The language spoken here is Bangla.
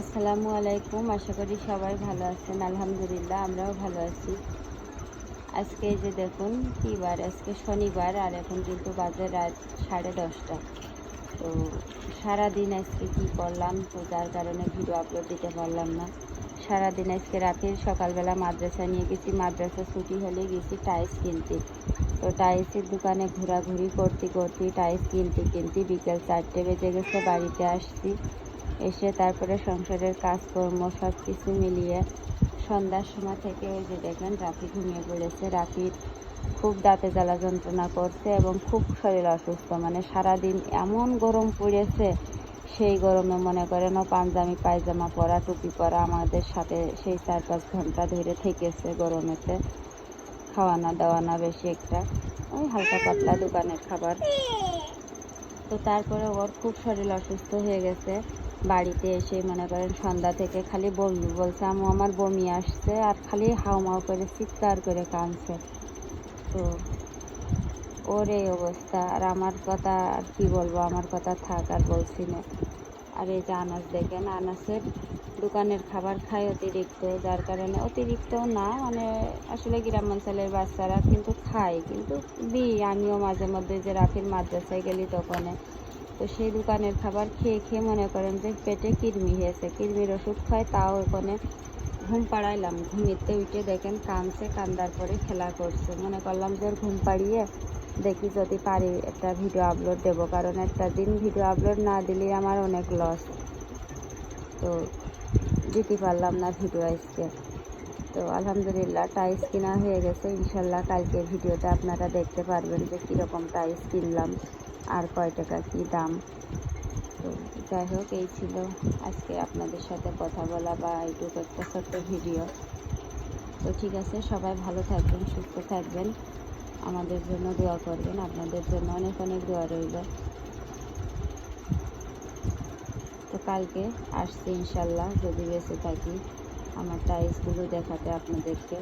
আসসালামু আলাইকুম, আশা করি সবাই ভালো আছেন। আলহামদুলিল্লাহ, আমরাও ভালো আছি। আজকে যে দেখুন, কী বার? আজকে শনিবার আর এখন কিন্তু বাজে রাত সাড়ে দশটা। তো সারাদিন আজকে কী করলাম? তো যার কারণে ভিডিও আপলোড দিতে পারলাম না। সারাদিন আজকে রাতের সকালবেলা মাদ্রাসা নিয়ে গেছি। মাদ্রাসা ছুটি হলে গেছি টাইস কিনতে। তো টাইসের দোকানে ঘোরাঘুরি করতে করতে টাইস কিনতে কিনতে বিকেল চারটে বেজে গেছে, বাড়িতে আসছি। এসে তারপরে সংসারের কাজকর্ম সব কিছু মিলিয়ে সন্ধ্যার সময় থেকে ওই যে দেখেন রাফি ঘুমিয়ে পড়েছে। রাফির খুব দাঁতে জ্বালা যন্ত্রণা করছে এবং খুব শরীর অসুস্থ। মানে সারাদিন এমন গরম পড়েছে, সেই গরমে মনে করেন ও পাঞ্জামি, পায়জামা পরা, টুপি পরা আমাদের সাথে সেই চার পাঁচ ঘণ্টা ধরে থেকেছে গরমেতে। খাওয়া না দাওয়া না বেশি একটা। ওই হালকা পাতলা দোকানের খাবার। তো তারপরে ওর খুব শরীর অসুস্থ হয়ে গেছে। বাড়িতে এসে মনে করেন সন্ধ্যা থেকে খালি বমি, বলছে আমু আমার বমি আসছে আর খালি হাউমাউ করে, চিৎকার করে কাঁদছে। তো ওর এই অবস্থা, আর আমার কথা আর কি বলব, আমার কথা থাক আর বলছি না। আর এই যে আনাজ দেখেন, আনাসের দোকানের খাবার খায় অতিরিক্ত, যার কারণে অতিরিক্ত না মানে আসলে গ্রাম অঞ্চলের বাচ্চারা কিন্তু খায়, কিন্তু দিই আমিও মাঝে মধ্যে যে রাফির মাদ্রাসায় গেলি তখন। তো সেই দোকানের খাবার খেয়ে খেয়ে মনে করেন যে পেটে কৃমি হয়েছে। কৃমির ওষুধ খায় তাও ওখানে ঘুম পাড়াইলাম। ঘুমিতে উঠে দেখেন কানছে কান্দার পরে খেলা করছে। মনে করলাম যে ঘুম পাড়িয়ে দেখি যদি পারি একটা ভিডিও আপলোড দেবো, কারণ একটা দিন ভিডিও আপলোড না দিলে আমার অনেক লস তো দিতে পারলাম না ভিডিও আজকে। তো আলহামদুলিল্লাহ টাইস কেনা হয়ে গেছে। ইনশাল্লাহ কালকে ভিডিওটা আপনারা দেখতে পারবেন যে কীরকম টাইস কিনলাম। আর কয় টাকা কী দাম? তো যাই হোক, এই ছিল আজকে আপনাদের সাথে কথা বলা বা এইটুকু একটা ছোট্ট ভিডিও। তো ঠিক আছে, সবাই ভালো থাকবেন, সুস্থ থাকবেন। আমাদের জন্য দোয়া করবেন, আপনাদের জন্য অনেক অনেক দোয়া রইল। তো কালকে আসছি ইনশাল্লাহ, যদি বেঁচে থাকি, আমার টাইলসগুলো দেখাতে আপনাদেরকে।